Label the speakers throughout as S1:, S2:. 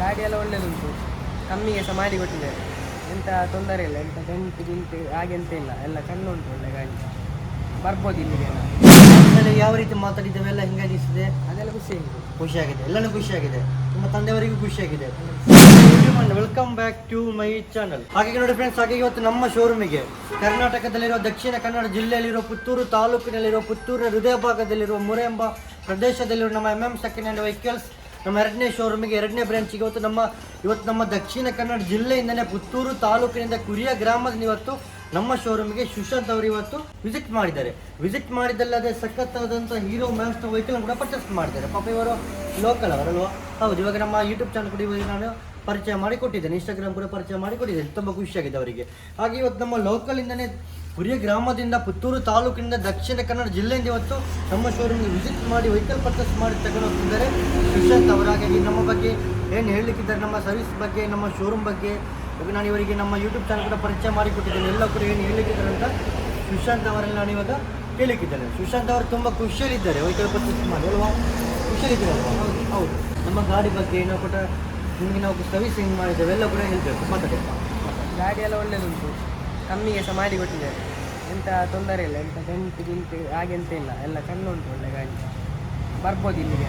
S1: ಗಾಡಿ ಎಲ್ಲ ಒಳ್ಳೇದುಂಟು. ಕಮ್ಮಿಗೆ ಸಹ ಮಾಡಿ ಕೊಟ್ಟಿದ್ದಾರೆ. ಎಂಥ ತೊಂದರೆ ಇಲ್ಲ ಎಂಥ ಡೆಂಟ್ ಹಾಗೆ ಹಾಗೆಂತ ಇಲ್ಲ. ಎಲ್ಲ ಕಣ್ಣು ಉಂಟು ಒಳ್ಳೆ ಗಾಡಿ. ಬರ್ಬೋದು ಇಲ್ಲಿಗೆ
S2: ಆಮೇಲೆ ಯಾವ ರೀತಿ ಮಾತಾಡಿದ್ದೇವೆ ಎಲ್ಲ ಹಿಂಗೆ ಅನಿಸಿದೆ
S1: ಅದೆಲ್ಲ ಖುಷಿ ಉಂಟು
S2: ಖುಷಿಯಾಗಿದೆ. ಎಲ್ಲನೂ ಖುಷಿಯಾಗಿದೆ. ನಿಮ್ಮ ತಂದೆಯವರಿಗೂ ಖುಷಿಯಾಗಿದೆ. Welcome back to my channel ಹಾಗೆ ನೋಡಿ ಫ್ರೆಂಡ್ಸ್ ಹಾಗೆ ಇವತ್ತು ನಮ್ಮ ಶೋರೂಮಿಗೆ ಕರ್ನಾಟಕದಲ್ಲಿರುವ ದಕ್ಷಿಣ ಕನ್ನಡ ಜಿಲ್ಲೆಯಲ್ಲಿರುವ ಪುತ್ತೂರು ತಾಲೂಕಿನಲ್ಲಿರುವ ಪುತ್ತೂರಿನ ಹೃದಯ ಭಾಗದಲ್ಲಿರುವ ಮುರೆ ಎಂಬ ಪ್ರದೇಶದಲ್ಲಿರುವ ನಮ್ಮ M M second hand vehicles ನಮ್ಮ ಎರಡನೇ ಶೋರೂಮಿಗೆ ಎರಡನೇ ಬ್ರಾಂಚಿಗೆ ಇವತ್ತು ನಮ್ಮ ಇವತ್ತು ನಮ್ಮ ದಕ್ಷಿಣ ಕನ್ನಡ ಜಿಲ್ಲೆಯಿಂದನೇ ಪುತ್ತೂರು ತಾಲೂಕಿನಿಂದ ಕುರಿಯ ಗ್ರಾಮದಿಂದ ಇವತ್ತು ನಮ್ಮ ಶೋರೂಮಿಗೆ ಸುಶಾಂತ್ ಅವರು ಇವತ್ತು ವಿಸಿಟ್ ಮಾಡಿದ್ದಾರೆ. ವಿಸಿಟ್ ಮಾಡಿದಲ್ಲದೆ ಸಖತ್ತಾದಂಥ ಹೀರೋ ಮ್ಯಾಕ್ಸ್ ವೆಹಿಕಲ್ ಕೂಡ ಪರ್ಚೇಸ್ ಮಾಡಿದ್ದಾರೆ. ಪಾಪ ಇವರು ಲೋಕಲ್ ಅವರಲ್ವಾ? ಹೌದು, ಇವಾಗ ನಮ್ಮ ಯೂಟ್ಯೂಬ್ ಚಾನಲ್ ಕೂಡ ಇವಾಗ ನಾನು ಪರಿಚಯ ಮಾಡಿಕೊಟ್ಟಿದ್ದೇನೆ ಇನ್ಸ್ಟಾಗ್ರಾಮ್ ಕೂಡ ಪರಿಚಯ ಮಾಡಿಕೊಟ್ಟಿದ್ದೇನೆ. ತುಂಬ ಖುಷಿಯಾಗಿದೆ ಅವರಿಗೆ. ಹಾಗೆ ಇವತ್ತು ನಮ್ಮ ಲೋಕಲಿಂದನೇ ಪುರಿಯ ಗ್ರಾಮದಿಂದ ಪುತ್ತೂರು ತಾಲೂಕಿನಿಂದ ದಕ್ಷಿಣ ಕನ್ನಡ ಜಿಲ್ಲೆಯಿಂದ ಇವತ್ತು ನಮ್ಮ ಶೋರೂಮ್ಗೆ ವಿಸಿಟ್ ಮಾಡಿ ವೆಹಿಕಲ್ ಪರ್ಚೇಸ್ ಮಾಡಿ ತಗೊಂಡು ಹೋಗ್ತಿದ್ದಾರೆ ಸುಶಾಂತ್ ಅವರು ಹಾಗಾಗಿ ನಮ್ಮ ಬಗ್ಗೆ ಏನು ಹೇಳಲಿಕ್ಕಿದ್ದಾರೆ, ನಮ್ಮ ಸರ್ವಿಸ್ ಬಗ್ಗೆ, ನಮ್ಮ ಶೋರೂಮ್ ಬಗ್ಗೆ. ನಾನು ಇವರಿಗೆ ನಮ್ಮ ಯೂಟ್ಯೂಬ್ ಚಾನಲ್ ಕೂಡ ಪರಿಚಯ ಮಾಡಿಕೊಟ್ಟಿದ್ದೇನೆ. ಎಲ್ಲ ಕೂಡ ಏನು ಹೇಳಲಿಕ್ಕಿದ್ದಾರೆ ಅಂತ ಸುಶಾಂತ್ ಅವರಲ್ಲಿ ನಾನು ಇವಾಗ ಕೇಳಿಕ್ಕಿದ್ದೇನೆ. ಸುಶಾಂತ್ ಅವರು ತುಂಬ ಖುಷಿಯಲ್ಲಿದ್ದಾರೆ. ವೆಹಿಕಲ್ ಪರ್ಚೇಸ್ ಮಾಡಿ, ಅಲ್ವಾ? ಖುಷಿಯಲ್ಲಿದ್ದಾರೆ ಹೌದು ಹೌದು. ನಮ್ಮ ಗಾಡಿ ಬಗ್ಗೆ ನಾವು ಕೂಡ ನಿಮಗೆ ನಾವು ಸರ್ವಿಸಿಂಗ್ ಹೆಂಗೆ ಮಾಡಿದ್ದೇವೆ ಎಲ್ಲ ಕೂಡ ಹೇಳಬೇಕು ಮಾತಾಡಿ.
S1: ಗಾಡಿ ಎಲ್ಲ ಒಳ್ಳೇದುಂಟು. ಕಮ್ಮಿಗೆ ಸಹ ಮಾಡಿ ಕೊಟ್ಟಿದ್ದಾರೆ. ಎಂಥ ತೊಂದರೆ ಇಲ್ಲ ಎಂಥ ಗಿಂಟ್ ಹಾಗೆಂತ ಇಲ್ಲ. ಎಲ್ಲ ಚೆಂದ ಉಂಟು ಒಳ್ಳೆ ಗಾಡಿ. ಬರ್ಬೋದು ಇಲ್ಲಿಗೆ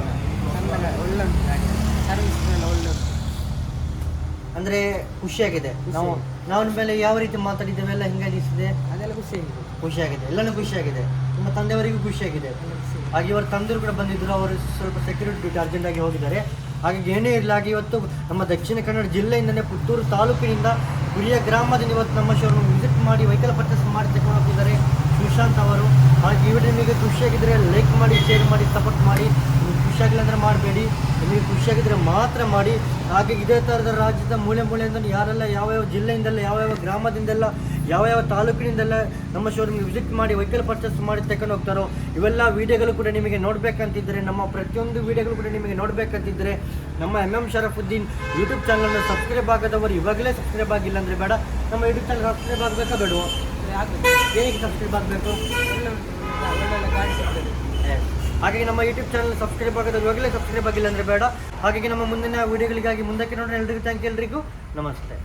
S1: ಚೆಂದ ಒಳ್ಳೆ ಉಂಟು ಗಾಡಿ. ಸರ್ವಿಸ್ ಎಲ್ಲ ಒಳ್ಳೆ ಉಂಟು
S2: ಅಂದರೆ ಖುಷಿಯಾಗಿದೆ. ನಾವು ನಾವು ನಿಮ್ಮ ಮೇಲೆ ಯಾವ ರೀತಿ ಮಾತಾಡಿದ್ದೇವೆ ಎಲ್ಲ ಹಿಂಗೆ ಅನಿಸಿದೆ
S1: ಅದೆಲ್ಲ ಖುಷಿಯಾಗಿದೆ
S2: ಖುಷಿಯಾಗಿದೆ. ಎಲ್ಲನೂ ಖುಷಿಯಾಗಿದೆ. ನಿಮ್ಮ ತಂದೆಯವರಿಗೂ ಖುಷಿಯಾಗಿದೆ. ಹಾಗೆ ಇವರು ತಂದೆಯವರು ಕೂಡ ಬಂದಿದ್ದರು. ಅವರು ಸ್ವಲ್ಪ ಸೆಕ್ಯೂರಿಟಿ ಡ್ಯೂಟಿ ಅರ್ಜೆಂಟಾಗಿ ಹೋಗಿದ್ದಾರೆ. ಹಾಗಾಗಿ ಏನೇ ಇರಲಾಗಿ ಇವತ್ತು ನಮ್ಮ ದಕ್ಷಿಣ ಕನ್ನಡ ಜಿಲ್ಲೆಯಿಂದಲೇ ಪುತ್ತೂರು ತಾಲೂಕಿನಿಂದ ಹಿರಿಯ ಗ್ರಾಮದಿಂದ ಇವತ್ತು ನಮ್ಮ ಶೋರೂಮ್ ವಿಸಿಟ್ ಮಾಡಿ ವೆಹಿಕಲ್ ಪರ್ಚೇಸ್ ಮಾಡಿ ತಗೊಂಡು ಸುಶಾಂತ್ ಅವರು. ಹಾಗೆ ಈ ವಿಡಿಯೋ ನಿಮಗೆ ಖುಷಿಯಾಗಿದ್ದರೆ ಲೈಕ್ ಮಾಡಿ ಶೇರ್ ಮಾಡಿ ಸಪೋರ್ಟ್ ಮಾಡಿ. ಖುಷಿಯಾಗಿಲ್ಲ ಅಂದರೆ ಮಾಡಬೇಡಿ. ನಿಮಗೆ ಖುಷಿಯಾಗಿದ್ದರೆ ಮಾತ್ರ ಮಾಡಿ. ಹಾಗೆ ಇದೇ ಥರದ ರಾಜ್ಯದ ಮೂಲೆ ಮೂಲೆಯಿಂದ ಯಾರೆಲ್ಲ ಯಾವ್ಯಾವ ಜಿಲ್ಲೆಯಿಂದೆಲ್ಲ ಯಾವ್ಯಾವ ಗ್ರಾಮದಿಂದೆಲ್ಲ ಯಾವ ಯಾವ ತಾಲೂಕಿನಿಂದೆಲ್ಲ ನಮ್ಮ ಶೋರೂಮ್ಗೆ ವಿಸಿಟ್ ಮಾಡಿ ವೆಹಿಕಲ್ ಪರ್ಚೇಸ್ ಮಾಡಿ ತಗೊಂಡು ಹೋಗ್ತಾರೋ, ಇವೆಲ್ಲ ವಿಡಿಯೋಗಳು ಕೂಡ ನಿಮಗೆ ನೋಡಬೇಕಂತಿದ್ದರೆ ನಮ್ಮ ಪ್ರತಿಯೊಂದು ವಿಡಿಯೋಗಳು ಕೂಡ ನಿಮಗೆ ನೋಡಬೇಕಂತಿದ್ದರೆ ನಮ್ಮ ಎಂ ಎಂ ಶರಫುದ್ದೀನ್ ಯೂಟ್ಯೂಬ್ ಚಾನಲ್ನ ಸಬ್ಸ್ಕ್ರೈಬ್ ಆಗದವರು ಇವಾಗಲೇ ಸಬ್ಸ್ಕ್ರೈಬ್ ಆಗಿಲ್ಲ ಅಂದರೆ ಬೇಡ. ನಮ್ಮ ಯೂಟ್ಯೂಬ್ ಚಾನಲ್ ಸಬ್ಸ್ಕ್ರೈಬ್ ಆಗಬೇಕಾ ಬೇಡವು? ಹೇಗೆ ಸಬ್ಸ್ಕ್ರೈಬ್ ಆಗಬೇಕು? ಹಾಗಾಗಿ ನಮ್ಮ ಯೂಟ್ಯೂಬ್ ಚಾನಲ್ ಸಬ್ಸ್ಕ್ರೈಬ್ ಆಗೋದು ಇವಾಗಲೇ ಸಬ್ಸ್ಕ್ರೈಬ್ ಆಗಿಲ್ಲ ಅಂದರೆ ಬೇಡ. ಹಾಗಾಗಿ ನಮ್ಮ ಮುಂದಿನ ವಿಡಿಯೋಗಳಿಗಾಗಿ ಮುಂದಕ್ಕೆ ನೋಡೋಣ ಎಲ್ರಿಗೂ ಥ್ಯಾಂಕ್ ಎಲ್ರಿಗೂ. ನಮಸ್ತೆ.